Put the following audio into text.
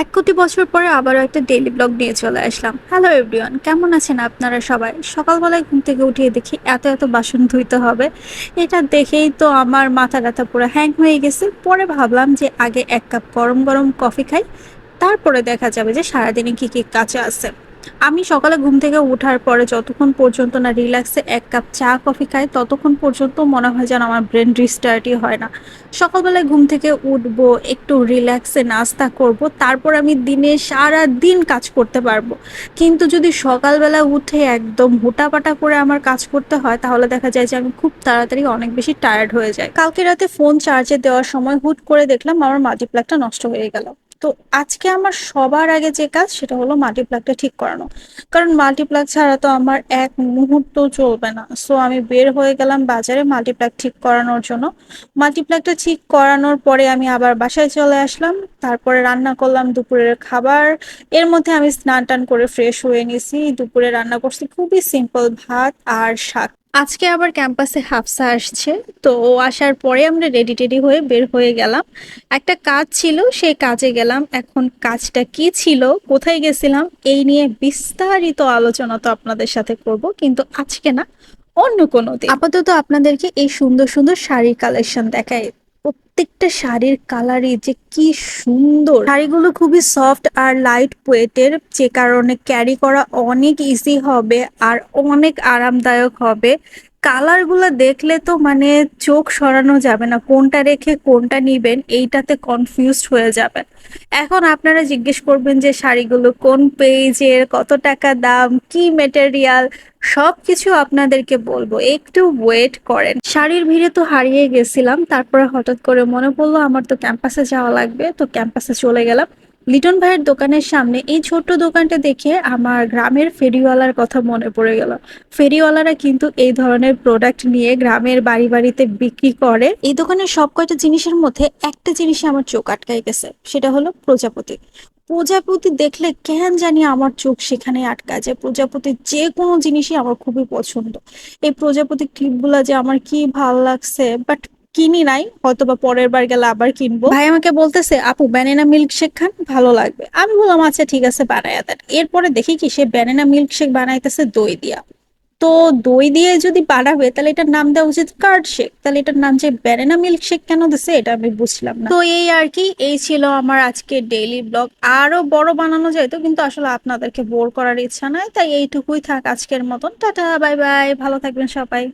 এক কোটি বছর পরে আবারও একটা ডেইলি ব্লগ নিয়ে চলে আসলাম। হ্যালো এভরিওয়ান কেমন আছেন আপনারা সবাই? সকালবেলায় ঘুম থেকে উঠিয়ে দেখি এত এত বাসন ধুইতে হবে। এটা দেখেই তো আমার মাথা ব্যথা পুরো হ্যাং হয়ে গেছে। পরে ভাবলাম যে আগে এক কাপ গরম গরম কফি খাই, তারপরে দেখা যাবে যে সারাদিনে কী কী কাজে আছে। আমি সকালে ঘুম থেকে ওঠার পরে যতক্ষণ পর্যন্ত না রিল্যাক্সে এক কাপ চা, কফি খাই, ততক্ষণ পর্যন্ত মনে হয় যেন আমার ব্রেন রিস্টার্টই হয় না। সকালবেলায় ঘুম থেকে উঠবো, একটু রিল্যাক্সে নাস্তা করব, তারপর আমি দিনে সারা দিন কাজ করতে পারব। কিন্তু যদি সকালবেলা উঠে একদম হুটাপাটা করে আমার কাজ করতে হয়, তাহলে দেখা যায় যে আমি খুব তাড়াতাড়ি অনেক বেশি টায়ার্ড হয়ে যাই। কালকে রাতে ফোন চার্জে দেওয়ার সময় হুট করে দেখলাম আমার মাল্টিপ্লাগটা নষ্ট হয়ে গেল। তো আজকে আমার সবার আগে যে কাজ সেটা হলো মাল্টিপ্লাগটা ঠিক করানো। কারণ মাল্টিপ্লাগ ছাড়া তো আমার এক মুহূর্ত চলবে না। সো আমি বের হয়ে গেলাম বাজারে মাল্টিপ্লাগ ঠিক করানোর জন্য। মাল্টিপ্লাগটা ঠিক করানোর পরে আমি আবার বাসায় চলে আসলাম। তারপরে রান্না করলাম দুপুরের খাবার। এর মধ্যে আমি স্নান টান করে ফ্রেশ হয়ে নিছি। দুপুরে রান্না করছি খুবই সিম্পল ভাত আর শাক। আজকে আবার ক্যাম্পাসে হাফসা আসছে, তো ও আসার পরে আমরা রেডি টেডি হয়ে বের হয়ে গেলাম। একটা কাজ ছিল, সেই কাজে গেলাম। এখন কাজটা কি ছিল, কোথায় গেছিলাম, এই নিয়ে বিস্তারিত আলোচনা তো আপনাদের সাথে করব, কিন্তু আজকে না, অন্য কোনো দিন। আপাতত আপনাদেরকে এই সুন্দর সুন্দর শাড়ির কালেকশন দেখাই প্রত্যেকটা শাড়ির কালারই যে কি সুন্দর। শাড়িগুলো খুবই সফট আর লাইট ওয়েটের যে কারণে ক্যারি করা অনেক ইজি হবে আর অনেক আরামদায়ক হবে। কালারগুলো দেখলে তো মানে চোখ সরানো যাবে না, কোনটা রেখে কোনটা নিবেন, এইটাতে কনফিউজড হয়ে যাবেন। এখন আপনারা জিজ্ঞেস করবেন যে শাড়িগুলো কোন পেজের কত টাকা দাম, কি মেটেরিয়াল সব কিছু আপনাদেরকে বলব। একটু ওয়েট করেন। শাড়ির ভিড়ে তো হারিয়ে গেছিলাম, তারপরে হঠাৎ করে মনে পড়ল, আমার তো ক্যাম্পাসে যাওয়া লাগবে, তো ক্যাম্পাসে চলে গেলাম। লিটন ভাইয়ের দোকানের সামনে এই ছোট্ট দোকানটা দেখে আমার গ্রামের ফেরিওয়ালার কথা মনে পড়ে গেল। ফেরিওয়ালারা কিন্তু এই ধরনের প্রোডাক্ট নিয়ে গ্রামের বাড়ি বাড়িতে বিক্রি করে। এই দোকানের সব কয়টা জিনিসের মধ্যে একটা জিনিসে আমার চোখ আটকাই গেছে, সেটা হলো প্রজাপতি। প্রজাপতি দেখলে কেন জানি আমার চোখ সেখানে আটকায় যায়। প্রজাপতির যে কোনো জিনিসই আমার খুবই পছন্দ। এই প্রজাপতি ক্লিপগুলা যে আমার কি ভালো লাগছে বাট কিনি নাই হয়তো বা পরের বার গেলে আবার কিনবো। ভাই আমাকে বলতেছে, আপু ব্যানানা মিল্ক শেক খান, ভালো লাগবে। আমি বললাম আচ্ছা ঠিক আছে, বানায় দেন। এরপরে দেখি কি, সে ব্যানানা মিল্ক শেক বানাইতেছে দই দিয়া। তো দই দিয়ে যদি বানাবে, তাহলে এটার নাম দেওয়া উচিত কার্ড শেক তাহলে এটার নাম যে ব্যানানা মিল্ক শেক কেন দিছে, এটা আমি বুঝলাম না। তো এই আর কি, এই ছিল আমার আজকে ডেইলি ব্লগ আরও বড় বানানো যাইতো কিন্তু আসলে আপনাদেরকে বোর করার ইচ্ছা নাই, তাই এইটুকুই থাক আজকের মতন। টাটা বাই বাই ভালো থাকবেন সবাই।